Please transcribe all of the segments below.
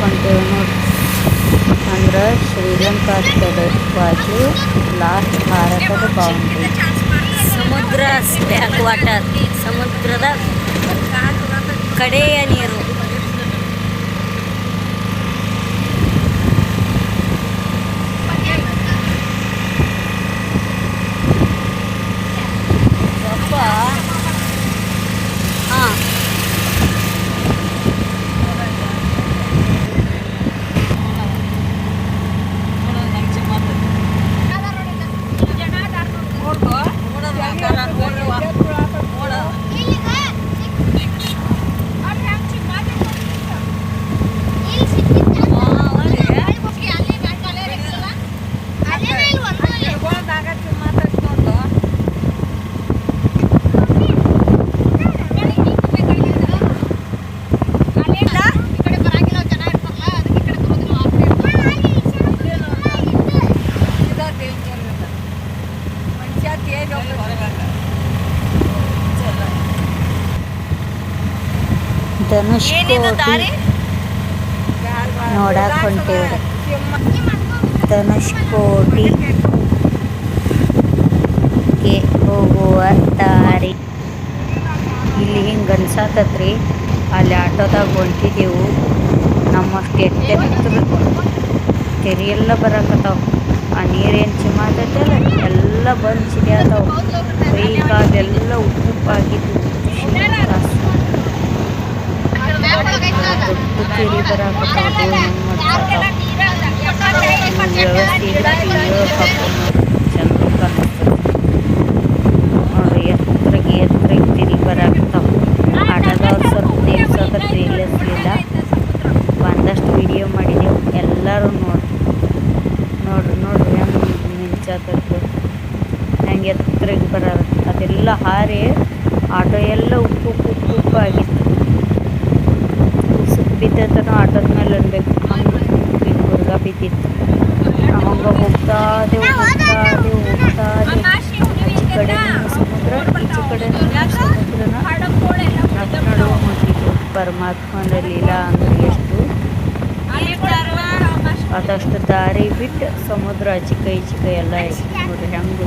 ಹೊಂಟೇವಿ ನೋಡಿ. ಅಂದ್ರೆ ಶ್ರೀಲಂಕಾದ ಬಾಜು ಲಾಸ್ಟ್ ಭಾರತದ ಬೌಂಡ್ರಿ ಸಮುದ್ರ ಬ್ಯಾಕ್ ವಾಟರ್ ಸಮುದ್ರದ ಕಡೆಯ ನೀರು. motor ಧನುಷ್ಕೋಟಿ ನೋಡಕ್ಕೆ ಹೊಂಟೇವಿ ಧನುಷ್ಕೋಟಿ ಗೆ ಹೋಗುವ ದಾರಿ. ಇಲ್ಲಿ ಹಿಂಗೆ ಅನ್ಸಾತತ್ರಿ. ಅಲ್ಲಿ ಆಟೋದಾಗ ಹೊಂಟಿದ್ದೆವು ನಮ್ಮಷ್ಟು ಎತ್ತೆ ಬರಕತ್ತಾವ ಬರಾಕತ್ತಾವ. ಆ ನೀರೇನು ಚಿಮಾತೈತಲ್ಲ ಎಲ್ಲ ಬಂದು ಸಿಡಿಯಾತಾವ ಕೈ ಕಾಲೆಲ್ಲ ಉಪ್ಪುಪ್ಪಾಗಿದ್ದು ದೊಡ್ಡ ಬರಾಕತ್ತಾವ ಚಂದ ಕಾಣಿಸ್ತದೆ ನೋಡ್ರಿ ಎತ್ತರಗೆ ಎತ್ತರಗೆ ತಿರುಗಿ ಬರಾಕತ್ತಾವ ಆಟೋದವ್ರು ಸ್ವಲ್ಪ ನಿಲ್ಸೋದ್ರ ನಿಲ್ಲಿಸ್ಲಿಲ್ಲ ಒಂದಷ್ಟು ವಿಡಿಯೋ ಮಾಡಿದೆವು ಎಲ್ಲರೂ ನೋಡಿ ನೋಡ್ರಿ ನೋಡ್ರಿ ಹೆಂಗೆ ಮಿಂಚಾತದ್ದು ಹೆಂಗೆ ಎತ್ತರಗೆ ಅದೆಲ್ಲ ಹಾರಿ ಆಟೋ ಎಲ್ಲ ಉಪ್ಪು ಉಪ್ಪು ಉಪ್ಪು ಉಪ್ಪು ಆಗಿತ್ತು. ಸುಪ್ಪು ಬಿದ್ದತನೋ ಆಟೋದ ಮೇಲೆ ಅನ್ಬೇಕು. ಹಂಗೆ ಹುಡುಗ ಬಿದ್ದಿತ್ತು. ನಾವು ಹಂಗೆ ಹೋಗ್ತಾ ದೇವು ಹೋಗ್ತಾ ಆಚೆ ಕಡೆ ಸಮುದ್ರ, ಈಚೆ ಕಡೆ ಸಮುದ್ರನ ನಡು ನಡುವೆ ಹೊಂಟಿದ್ವು ಪರಮಾತ್ಮನ ಲೀಲಾ ಅಂದ್ರೆ ಎಷ್ಟು? ಅದಷ್ಟು ದಾರಿ ಬಿಟ್ಟು ಸಮುದ್ರ ಆಚಿಕ ಈಚಿಕ ಎಲ್ಲ ನೋಡ್ರಿ, ಹೆಂಗೆ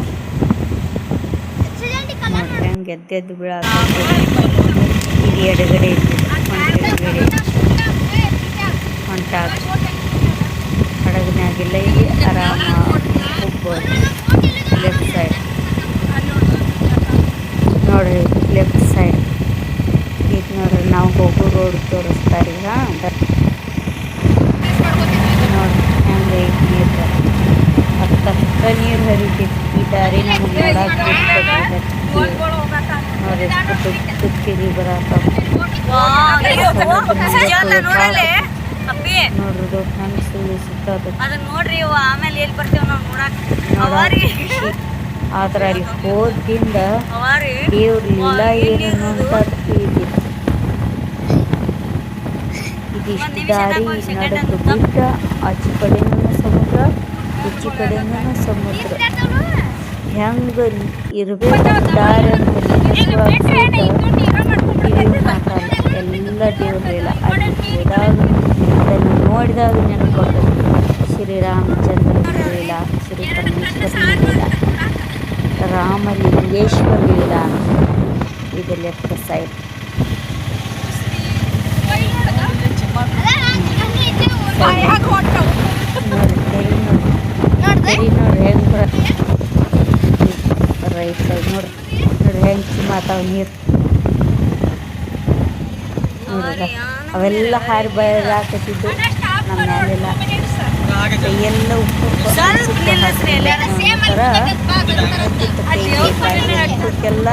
ಹಂಗೆ ಎದ್ದೆದ್ದು ಇದು ಎಡಗಡೆ ಎಡಗಡೆ ಹೊಂಟಾಗ ಹಡಗನಾಗಿಲ್ಲ ಇಲ್ಲಿ ಆರಾಮ ಹೋಗ್ಬೋದು. ಲೆಫ್ಟ್ ಸೈಡ್ ನೋಡ್ರಿ ಲೆಫ್ಟ್ ಸೈಡ್ ಈಗ ನೋಡ್ರಿ, ನಾವು ಹೋಗೋ ರೋಡ್ ತೋರಿಸ್ತಾರೆ ಹಾಂ ನೋಡ್ರಿ, ಹೆಂಗೆ ನೀರು. ಹತ್ತಷ್ಟ ನೀರು ಹರಿತೈತಿ ಈ ದಾರಿ ನಮಗೆ ನೋಡಕ್ಕೆ ಕೆರೆ ಬರತ್ತಾವ ಅಪ್ಪಿ. ನೋಡ್ರಿ ಸುತ್ತದ ಅದನ್ನ ನೋಡ್ರಿ ಆಮೇಲೆ ಎಲ್ಲಿ ಬರ್ತೀವಿ ನಾವು ನೋಡಕ್ಕೆ ಆದ್ರೆ ಅಲ್ಲಿ ಹೋದಿಂದ ದೇವ್ರ ಲೀಲಾ ಏನು ಅಂತ ಇದಿಷ್ಟು ದಾರಿ ನಡೆದು ಬಿಟ್ಟ ಆಚೆ ಕಡೆನೂ ಸಮುದ್ರ ಈಚೆ ಕಡೆನೂ ಸಮುದ್ರ. ಹೆಂಗೆ ಇರ್ಬೇಕು ಎಲ್ಲ ದೇವ್ರಿಲ್ಲ ಅಲ್ಲಿ ಹೋದಾಗ ನೋಡಿದಾಗ ನೆನಪು ಶ್ರೀರಾಮಚಂದ್ರ ಲೀಲಾ ಶ್ರೀ ಪರಮೇಶ್ವರ ಲೀಲಾ ರಾಮಲಿಂಗೇಶ್ವರ ಲೀಲಾ ಇದು ಲೆಫ್ಟ್ ಸೈಡ್ ನೋಡಿ ತೆರಿ ನೋಡಿ ತೆರಿ ನೋಡಿ ಹೆಂಗೆ ಬರುತ್ತೆ ರೈಟ್ ಸೈಡ್ ನೋಡಿ ನೋಡಿ ಮಾತಾವ ನೀರು. ಅವೆಲ್ಲ ಹಾರಿ ಬಯಲಾಕತ್ತಿದ್ದು ನಮ್ಮ ಮ್ಯಾಲೆಲ್ಲ ಎಲ್ಲ ಉಪ್ಪು ಎಲ್ಲ.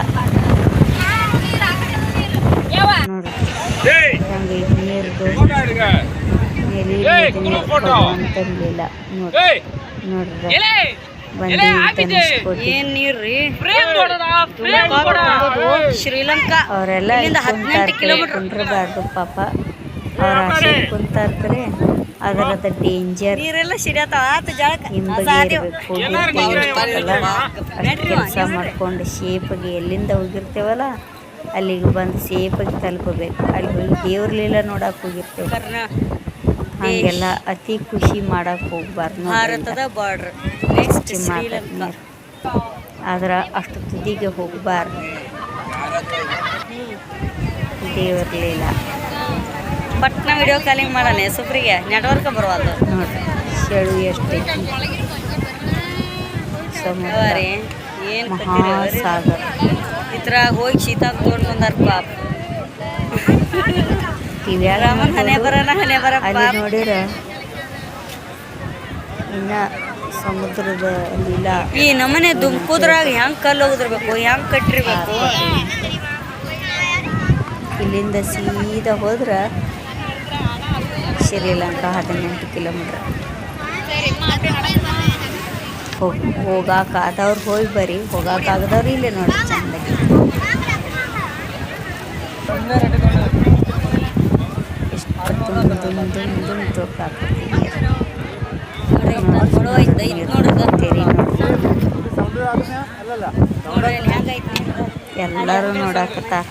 ನೋಡ್ರಿ. ನೀರ್ದು ನೀರು ಅಂತಂದಿಲ್ಲ ನೋಡ್ರಿ. ನೋಡ್ರಿ. ಏನ್ ನೀರ್ರಿ ಶ್ರೀಲಂಕಾ. ಅವರೆಲ್ಲ ಕುಂಡ್ರಬಾರ್ದು ಪಾಪ. ಅವ್ರ ಆಸೆ ಕುಂತಾರ್ತಾರೆ ಅದರದ ಡೇಂಜರ್ ನೀರೆಲ್ಲ ಕೆಲಸ ಮಾಡ್ಕೊಂಡು ಶೇಪಿಗೆ ಎಲ್ಲಿಂದ ಹೋಗಿರ್ತೇವಲ್ಲ ಅಲ್ಲಿಗೆ ಬಂದು ಸೇಫಾಗಿ ತಲುಪಬೇಕು ಅಲ್ಲಿ ಹೋಗಿ ನೋಡಕ್ ನೋಡಕ್ಕೆ ಹೋಗಿರ್ತೇವೆ ಹಾಗೆಲ್ಲ ಅತಿ ಖುಷಿ ಮಾಡಕ್ಕೆ ಹೋಗ್ಬಾರ್ದು ಭಾರತದ ಬಾರ್ಡ್ರ್ ನೆಕ್ಸ್ಟ್ ಶ್ರೀಲಂಕಾ ಆದ್ರೆ ಅಷ್ಟು ತುದಿಗೆ ಹೋಗಬಾರ್ದು. ಬಟ್ ಪಟ್ನ ವಿಡಿಯೋ ಕಾಲಿಂಗ್ ಮಾಡೋಣ ಸುಪ್ರಿಗೆ ನೆಟ್ವರ್ಕ್ ಬರವಲ್ದು. ನೋಡ್ರಿ ಚಳು ಎಷ್ಟೈತಿ. ಸಮುದ್ರ ಏನು? ಮಹಾಸಾಗರ. ಇದ್ರಾಗ ಹೋಗಿ ಶೀತ ತೊಗೊಂಡು ಬಂದಾರ ಪಾಪ. ಬರ ಅಲ್ಲಿ ನೋಡಿರ ಇನ್ನ ಸಮುದ್ರದ ಲೀಲಾ ಈ ನಮ್ಮನೆ ದುಮ್ಕುದ್ರಾಗ ಹೆಂಗ್ ಕಲ್ಲು ಹೋಗಿರ್ಬೇಕು ಹೆಂಗ್ ಕಟ್ಟಿರ್ಬೇಕು? ಇಲ್ಲಿಂದ ಸೀದಾ ಹೋದ್ರ ಶ್ರೀಲಂಕಾ ಹದಿನೆಂಟು ಕಿಲೋಮೀಟ್ರ್. ಹೋಗಾಕ ಆದವ್ರು ಹೋಗಿ ಬರ್ರಿ. ಹೋಗಾಕಾಗದವ್ರು ಇಲ್ಲೇ ನೋಡ್ರಿ ಚಂದಾಗಿ. ತುಂಬ ತುಂಬ ತುಂಬ ತುಂಬ ತೋಕಾಕತ್ತಿ ನೋಡ್ರಿ ಎಲ್ಲರೂ ನೋಡಾಕತ್ತಾರ